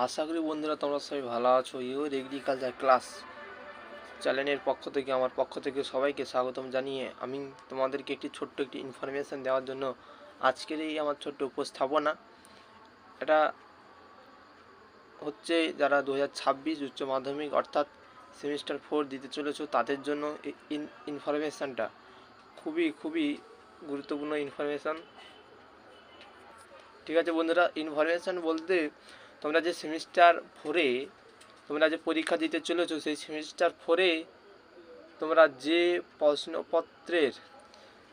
আশা করি বন্ধুরা তোমরা সবাই ভালো আছো। ইউর এগ্রিকালচার ক্লাস চ্যানেলের পক্ষ থেকে, আমার পক্ষ থেকে সবাইকে স্বাগতম জানিয়ে আমি তোমাদেরকে একটি ছোট্ট একটি ইনফরমেশান দেওয়ার জন্য আজকের এই আমার ছোট্ট উপস্থাপনা। এটা হচ্ছে যারা দু হাজার ছাব্বিশ উচ্চ মাধ্যমিক অর্থাৎ সেমিস্টার ফোর দিতে চলেছো, তাদের জন্য ইনফরমেশানটা খুবই খুবই গুরুত্বপূর্ণ ইনফরমেশান ঠিক আছে বন্ধুরা ইনফরমেশান বলতে তোমরা যে সেমিস্টার ফোরে তোমরা যে পরীক্ষা দিতে চলেছো, সেই সেমিস্টার ফোরে তোমরা যে প্রশ্নপত্রের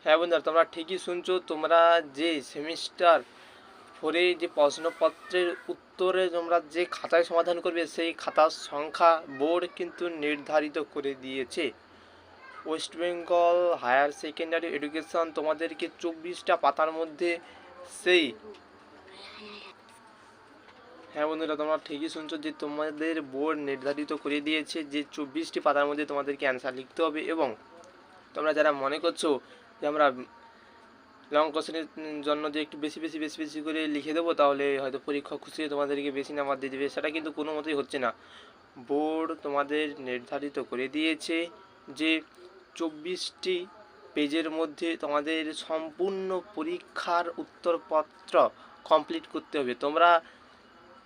হ্যাঁ বন্ধুরা, তোমরা ঠিকই শুনছো, তোমরা যে সেমিস্টার ফোরে যে প্রশ্নপত্রের উত্তরে তোমরা যে খাতায় সমাধান করবে, সেই খাতার সংখ্যা বোর্ড কিন্তু নির্ধারিত করে দিয়েছে। West Bengal higher secondary education তোমাদেরকে চব্বিশটা পাতার মধ্যে সেই হ্যাঁ বন্ধুরা, তোমরা ঠিকই শুনছো যে তোমাদের বোর্ড নির্ধারিত করে দিয়েছে যে চব্বিশটি পাতার মধ্যে তোমাদেরকে অ্যান্সার লিখতে হবে এবং তোমরা যারা মনে করছ যে আমরা লং কোশ্চেনের জন্য যে একটু বেশি বেশি বেশি বেশি করে লিখে দেবো, তাহলে হয়তো পরীক্ষা খুশি তোমাদেরকে বেশি নাম্বার দিয়ে দেবে। সেটা কিন্তু কোনো মতেই হচ্ছে না। বোর্ড তোমাদের নির্ধারিত করে দিয়েছে যে চব্বিশটি পেজের মধ্যে তোমাদের সম্পূর্ণ পরীক্ষার উত্তরপত্র কমপ্লিট করতে হবে। তোমরা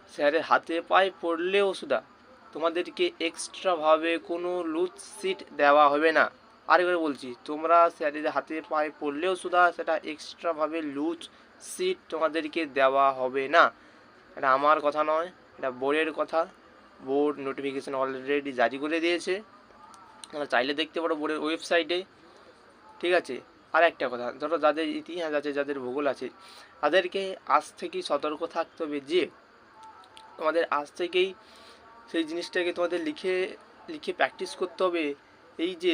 স্যারের হাতে পায়ে পড়লেও সুদা তোমাদেরকে এক্সট্রাভাবে কোনো লুজ সিট দেওয়া হবে না। আরেকবার বলছি, তোমরা স্যারের হাতে পায়ে পড়লেও সুদা সেটা এক্সট্রাভাবে লুজ সিট তোমাদেরকে দেওয়া হবে না। এটা আমার কথা নয়, এটা বোর্ডের কথা। বোর্ড নোটিফিকেশান অলরেডি জারি করে দিয়েছে। তোমরা চাইলে দেখতে পারো বোর্ডের ওয়েবসাইটে ঠিক আছে আর একটা কথা, ধরো যাদের ইতিহাস আছে, যাদের ভূগোল আছে, তাদেরকে আজ থেকেই সতর্ক থাকতে হবে যে তোমাদের আজ থেকেই সেই জিনিসটাকে তোমাদের লিখে লিখে প্র্যাকটিস করতে হবে। এই যে,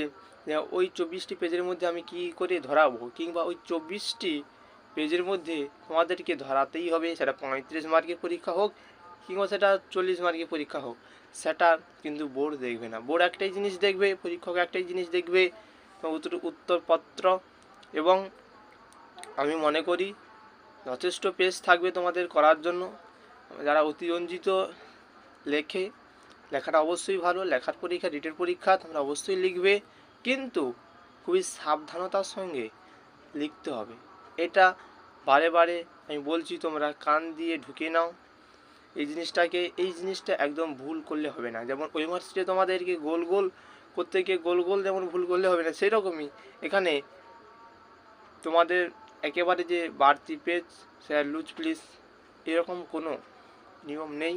ওই চব্বিশটি পেজের মধ্যে আমি কি করে ধরাবো? কিংবা ওই চব্বিশটি পেজের মধ্যে তোমাদেরকে ধরাতেই হবে। সেটা পঁয়ত্রিশ মার্কের পরীক্ষা হোক, কিংবা সেটা চল্লিশ মার্কের পরীক্ষা হোক, সেটা কিন্তু বোর্ড দেখবে না। বোর্ড একটাই জিনিস দেখবে, পরীক্ষক একটাই জিনিস দেখবে, উত্তর, উত্তরপত্র। এবং আমি মনে করি, যথেষ্ট পেজ থাকবে তোমাদের করার জন্য। যারা অতিরঞ্জিত লেখে, লেখাটা অবশ্যই ভালো, লেখার পরীক্ষা, রিটের পরীক্ষা তোমরা অবশ্যই লিখবে, কিন্তু খুবই সাবধানতার সঙ্গে লিখতে হবে। এটা বারে বারে আমি বলছি, তোমরা কান দিয়ে ঢুকে নাও। এই জিনিসটাকে, এই জিনিসটা একদম ভুল করলে হবে না। যেমন ওই তোমাদেরকে গোল গোল করতে গিয়ে গোল গোল যেমন ভুল করলে হবে না সেই রকমই এখানে তোমাদের একেবারে যে বাড়তি পেজ স্যার লুজ প্লিজ এরকম কোনো নিয়ম নেই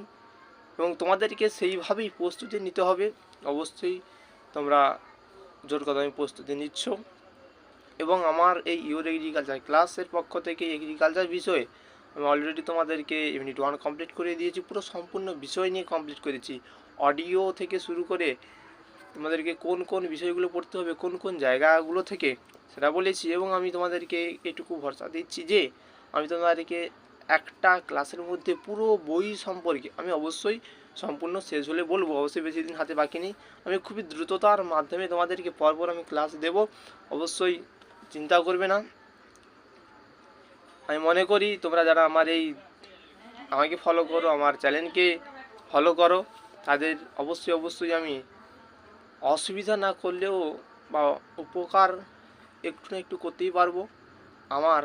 এবং তোমাদেরকে সেইভাবেই প্রস্তুতি নিতে হবে। অবশ্যই তোমরা জোর কদমে প্রস্তুতি নিচ্ছ। এবং আমার এই ইউর এগ্রিকালচার ক্লাসের পক্ষ থেকে এগ্রিকালচার বিষয়ে আমি অলরেডি তোমাদেরকে ইউনিট ওয়ান কমপ্লিট করে দিয়েছি, পুরো সম্পূর্ণ বিষয় নিয়ে কমপ্লিট করেছি। অডিও থেকে শুরু করে তোমাদেরকে কোন কোন বিষয়গুলো পড়তে হবে, কোন কোন জায়গাগুলো থেকে সেটা বলেছি। এবং আমি তোমাদেরকে এটুকু ভরসা দিচ্ছি যে আমি তোমাদেরকে একটা ক্লাসের মধ্যে পুরো বই সম্পর্কে আমি অবশ্যই সম্পূর্ণ শেষ হলে বলব। অবশ্যই বেশি দিন হাতে বাকি নেই। আমি খুবই দ্রুততার মাধ্যমে তোমাদেরকে পরপর আমি ক্লাস দেব। অবশ্যই চিন্তা করবে না। আমি মনে করি তোমরা যারা আমার এই আমাকে ফলো করো, আমার চ্যানেলকে ফলো করো, তাদের অবশ্যই অবশ্যই আমি অসুবিধা না করলেও বা উপকার একটু না একটু করতেই পারব। আমার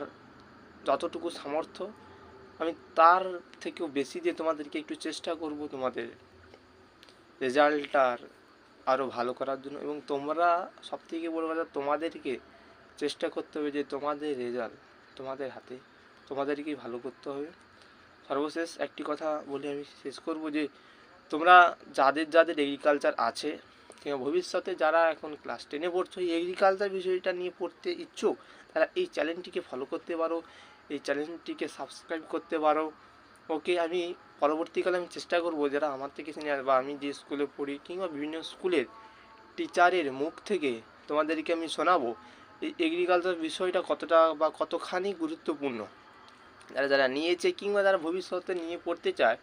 যতটুকু সামর্থ্য আমি তার থেকেও বেশি দিয়ে তোমাদেরকে একটু চেষ্টা করব তোমাদের রেজাল্টটার আরও ভালো করার জন্য এবং তোমরা সবথেকে বড় কথা তোমাদেরকে চেষ্টা করতে হবে যে তোমাদের রেজাল্ট তোমাদের হাতে তোমাদেরকেই ভালো করতে হবে। সর্বশেষ একটি কথা বলে আমি শেষ করব যে তোমরা যাদের যাদের এগ্রিকালচার আছে কিংবা ভবিষ্যতে যারা এখন ক্লাস টেনে পড়ছো, এই এগ্রিকালচার বিষয়টা নিয়ে পড়তে ইচ্ছুক, তারা এই চ্যানেলটিকে ফলো করতে পারো। এই চ্যানেলটিকে সাবস্ক্রাইব করতে পারো। ওকে, আমি পরবর্তীকালে আমি চেষ্টা করব যারা আমার থেকে সিনিয়র বা আমি যে স্কুলে পড়ি কিংবা বিভিন্ন স্কুলের টিচারের মুখ থেকে তোমাদেরকে আমি শোনাবো, এই এগ্রিকালচার বিষয়টা কতটা বা কতখানি গুরুত্বপূর্ণ। যারা যারা নিয়েছে কিংবা যারা ভবিষ্যতে নিয়ে পড়তে চায়,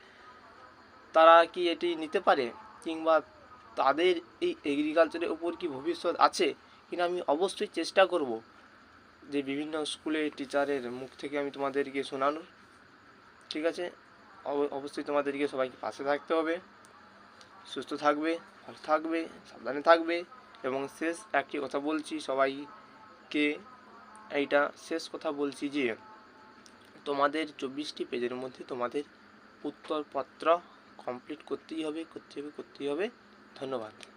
তারা কি এটি নিতে পারে? কিংবা তাদের এই এগ্রিকালচারের ওপর কি ভবিষ্যৎ আছে কিনা আমি অবশ্যই চেষ্টা করব। যে বিভিন্ন স্কুলে টিচারের মুখ থেকে আমি তোমাদেরকে শোনানো। ঠিক আছে? অব- অবশ্যই তোমাদেরকে সবাইকে পাশে থাকতে হবে। সুস্থ থাকবে, ভালো থাকবে, সাবধানে থাকবে। এবং শেষ একটি কথা বলছি সবাইকে। এইটা শেষ কথা বলছি যে, তোমাদের চব্বিশটি পেজের মধ্যে তোমাদের উত্তরপত্র কমপ্লিট করতেই হবে, করতে হবে, করতেই হবে। ধন্যবাদ।